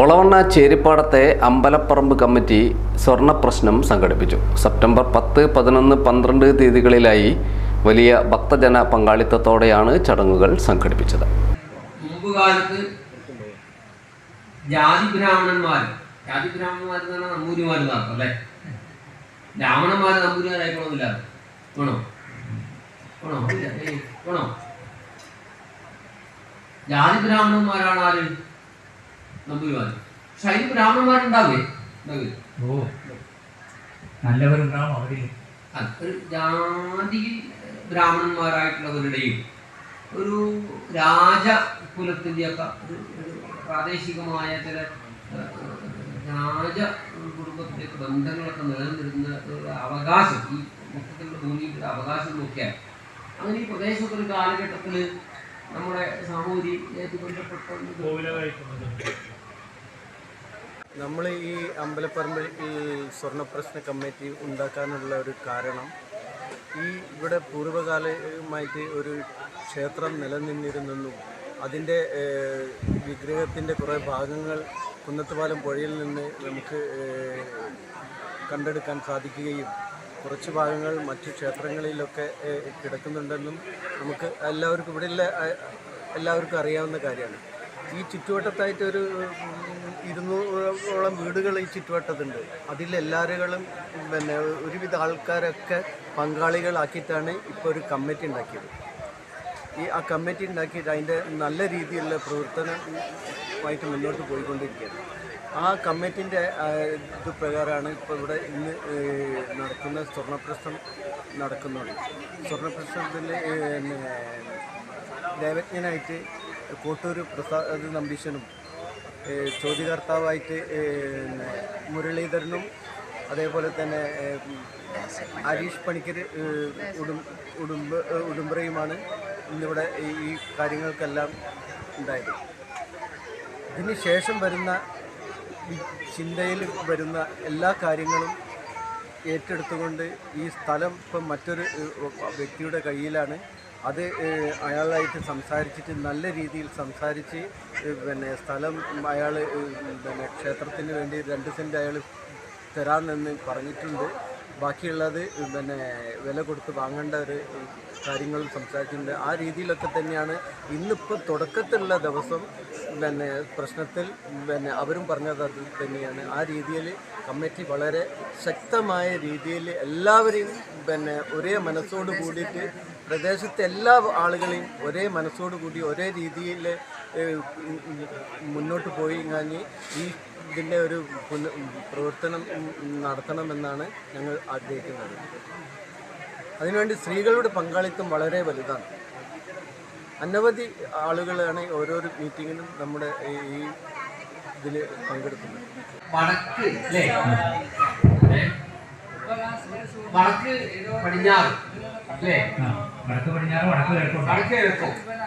ഒളവണ്ണ ചേരിപ്പാടത്തെ അമ്പലപ്പറമ്പ് committee സ്വർണ പ്രശ്നം സംഘടിപ്പിച്ചു. സെപ്റ്റംബർ പത്ത് പതിനൊന്ന് പന്ത്രണ്ട് തീയതികളിലായി വലിയ ഭക്തജന പങ്കാളിത്തത്തോടെയാണ് ചടങ്ങുകൾ സംഘടിപ്പിച്ചത്. ജാതി ബ്രാഹ്മണന്മാരാണ് ആര്? നമ്പൂരിമാർ പക്ഷെ അതിന് ബ്രാഹ്മണന്മാരുണ്ടാവില്ലേ? ഓ. നല്ലവരുണ്ടാവും അവരിൽ അത് ഒരു ജാതിയിൽ ബ്രാഹ്മണന്മാരായിട്ടുള്ളവരുടെയും ഒരു രാജ കുലത്തിന്റെയൊക്കെ ഒരു ഒരു പ്രാദേശികമായ ചില രാജ കുടുംബത്തിലേക്ക് ബന്ധങ്ങളൊക്കെ നിലനിന്നിരുന്ന ഒരു അവകാശം ഈ മൊത്തത്തിലുള്ള ഭൂമിയുടെ അവകാശം നോക്കിയാൽ. അങ്ങനെ ഈ പ്രദേശത്ത് ഒരു കാലഘട്ടത്തിൽ നമ്മുടെ സാമൂഹികമായിട്ട് ബന്ധപ്പെട്ട നമ്മൾ ഈ അമ്പലപ്പറമ്പിൽ ഈ സ്വർണപ്രശ്ന കമ്മിറ്റി ഉണ്ടാക്കാനുള്ള ഒരു കാരണം ഈ ഇവിടെ പൂർവകാലമായിട്ട് ഒരു ക്ഷേത്രം നിലനിന്നിരുന്നെന്നും അതിന്റെ വിഗ്രഹത്തിന്റെ കുറേ ഭാഗങ്ങൾ കുന്നത്തുപാലം പുഴയിൽ നിന്ന് നമുക്ക് കണ്ടെടുക്കാൻ സാധിക്കുകയും കുറച്ച് ഭാഗങ്ങൾ മറ്റു ക്ഷേത്രങ്ങളിലൊക്കെ കിടക്കുന്നുണ്ടെന്നും നമുക്ക് എല്ലാവർക്കും ഇവിടെയുള്ള എല്ലാവർക്കും അറിയാവുന്ന കാര്യമാണ്. ഈ ചുറ്റുവട്ടത്തായിട്ട് ഒരു ഉം, ഇരുന്നൂറോളം വീടുകൾ ഈ ചുറ്റുവട്ടത്തുണ്ട്. അതിലെല്ലാവരും പിന്നെ ഒരുവിധ ആൾക്കാരൊക്കെ പങ്കാളികളാക്കിയിട്ടാണ് ഇപ്പോൾ ഒരു കമ്മിറ്റി ഉണ്ടാക്കിയത്. ഈ ആ കമ്മിറ്റി ഉണ്ടാക്കിയിട്ട് അതിന്റെ നല്ല രീതിയിലുള്ള പ്രവർത്തനമായിട്ട് മുന്നോട്ട് പോയിക്കൊണ്ടിരിക്കുകയാണ്. ആ കമ്മിറ്റിന്റെ ഇത് പ്രകാരമാണ് ഇപ്പോൾ ഇവിടെ ഇന്ന് നടക്കുന്ന സ്വർണപ്രശ്നം നടക്കുന്നത് സ്വർണപ്രശ്നത്തിൽ ദേവജ്ഞനായിട്ട് കോട്ടൂർ പ്രസാദ് നമ്പീശനും ചോദ്യകർത്താവായിട്ട് മുരളീധരനും അതേപോലെ തന്നെ ഹരീഷ് പണിക്കർ ഉടുംബ ഉടും ഉടുമ്പ് ഇന്നിവിടെ ഈ കാര്യങ്ങൾക്കെല്ലാം ഉണ്ടായത്. ഇതിന് ശേഷം വരുന്ന ചിന്തയിൽ വരുന്ന എല്ലാ കാര്യങ്ങളും ഏറ്റെടുത്തുകൊണ്ട് ഈ സ്ഥലം ഇപ്പം മറ്റൊരു വ്യക്തിയുടെ കയ്യിലാണ്. അത് അയാളായിട്ട് സംസാരിച്ചിട്ട് നല്ല രീതിയിൽ സംസാരിച്ച് പിന്നെ സ്ഥലം അയാൾ പിന്നെ ക്ഷേത്രത്തിന് വേണ്ടി രണ്ട് സെന്റ് അയാൾ തരാമെന്ന് പറഞ്ഞിട്ടുണ്ട്. ബാക്കിയുള്ളത് പിന്നെ വില കൊടുത്ത് വാങ്ങേണ്ട ഒരു കാര്യങ്ങൾ സംസാരിച്ചിട്ടുണ്ട്. ആ രീതിയിലൊക്കെ തന്നെയാണ് ഇന്നിപ്പോൾ തുടക്കത്തിലുള്ള ദിവസം പിന്നെ പ്രശ്നത്തിൽ പിന്നെ അവരും പറഞ്ഞത് അത് തന്നെയാണ്. ആ രീതിയിൽ കമ്മിറ്റി വളരെ ശക്തമായ രീതിയിൽ എല്ലാവരെയും പിന്നെ ഒരേ മനസ്സോട് കൂടിയിട്ട് പ്രദേശത്തെ എല്ലാ ആളുകളെയും ഒരേ മനസ്സോട് കൂടി ഒരേ രീതിയിൽ മുന്നോട്ട് പോയി കഴിഞ്ഞ് ഈ ഇതിന്റെ ഒരു പുന- പ്രവർത്തനം നടത്തണമെന്നാണ് ഞങ്ങൾ ആഗ്രഹിക്കുന്നത്. അതിനുവേണ്ടി സ്ത്രീകളുടെ പങ്കാളിത്തം വളരെ വലുതാണ്. അനവധി ആളുകളാണ് ഓരോരോ മീറ്റിങ്ങിനും നമ്മുടെ ഈ ഇതിൽ പങ്കെടുക്കുന്നത്. വടക്ക് അല്ലേ? വടക്ക് പടിഞ്ഞാറ് അല്ലേ? വടക്ക് പടിഞ്ഞാറ് വടക്ക് കേൾക്കും വടക്ക് കിഴക്കോ.